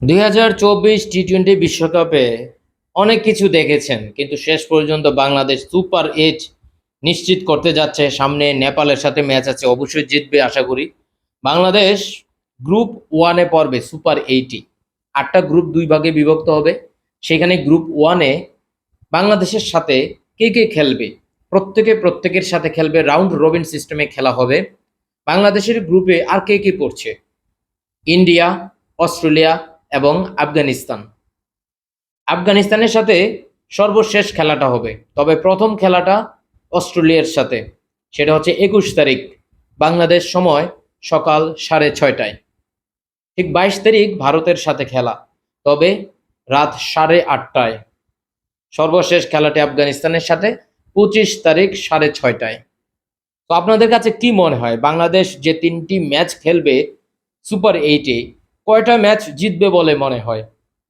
দুই হাজার চব্বিশ টি টোয়েন্টি বিশ্বকাপে অনেক কিছু দেখেছেন, কিন্তু শেষ পর্যন্ত বাংলাদেশ সুপার এইট নিশ্চিত করতে যাচ্ছে। সামনে নেপালের সাথে ম্যাচ আছে, অবশ্যই জিতবে আশা করি। বাংলাদেশ গ্রুপ ওয়ানে পড়বে সুপার এইটি আটটা গ্রুপ দুই ভাগে বিভক্ত হবে। সেখানে গ্রুপ ওয়ানে বাংলাদেশের সাথে কে কে খেলবে? প্রত্যেকে প্রত্যেকের সাথে খেলবে, রাউন্ড রবিন সিস্টেমে খেলা হবে। বাংলাদেশের গ্রুপে আর কে কে পড়ছে? ইন্ডিয়া, অস্ট্রেলিয়া এবং আফগানিস্তান। আফগানিস্তানের সাথে সর্বশেষ খেলাটা হবে। তবে প্রথম খেলাটা অস্ট্রেলিয়ার সাথে। সেটা হচ্ছে একুশ তারিখ, বাংলাদেশ সময় সকাল সাড়ে ছয়টায়। ঠিক বাইশ তারিখ ভারতের সাথে খেলা। তবে রাত সাড়ে আটটায়। সর্বশেষ খেলাটি আফগানিস্তানের সাথে, পঁচিশ তারিখ সাড়ে ছয়টায়। তো আপনাদের কাছে কি মনে হয়? বাংলাদেশ যে তিনটি ম্যাচ খেলবে, সুপার এইটে কয়টা ম্যাচ জিতবে বলে মনে হয়?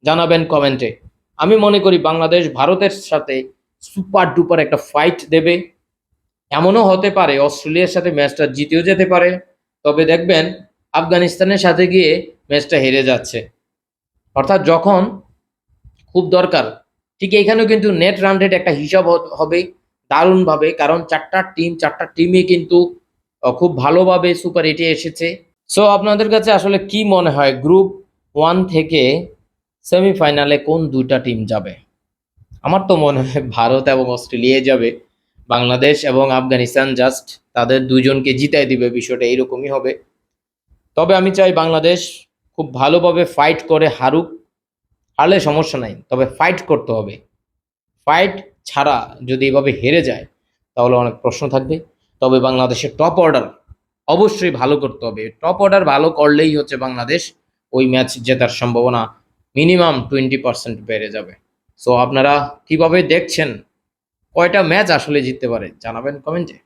জানাবেন কমেন্টে। আমি মনে করি বাংলাদেশ ভারতের সাথে সুপার ডুপার একটা ফাইট দেবে। এমনও হতে পারে অস্ট্রেলিয়ার সাথে ম্যাচটা জিতেও যেতে পারে। তবে দেখবেন, আফগানিস্তানের সাথে গিয়ে ম্যাচটা হেরে যাচ্ছে। অর্থাৎ যখন খুব দরকার, ঠিক এখানেও কিন্তু নেট রান রেট একটা হিসাব হবে দারুণভাবে। কারণ চারটা টিম চারটা টিমই কিন্তু খুব ভালোভাবে সুপার এইটে এসেছে। সো আপনাদের কাছে আসলে কি মনে হয় গ্রুপ ওয়ান থেকে সেমিফাইনালে কোন দুইটা টিম যাবে? আমার তো মনে হয় ভারত এবং অস্ট্রেলিয়া যাবে, বাংলাদেশ এবং আফগানিস্তান জাস্ট তাদের দুজনকে জিতাই দিবে, বিষয়টা এইরকমই হবে। তবে আমি চাই বাংলাদেশ খুব ভালোভাবে ফাইট করে হারুক, হারলে সমস্যা নাই, তবে ফাইট করতে হবে। ফাইট ছাড়া যদি এভাবে হেরে যায়, তাহলে অনেক প্রশ্ন থাকবে। তবে বাংলাদেশের টপ অর্ডার অবশ্যই ভালো করতে হবে। টপ অর্ডার ভালো করলেই হচ্ছে বাংলাদেশ ওই ম্যাচ জেতার সম্ভাবনা মিনিমাম টোয়েন্টি পার্সেন্ট বেড়ে যাবে। সো আপনারা কীভাবে দেখছেন, কয়টা ম্যাচ আসলে জিততে পারে জানাবেন কমেন্টে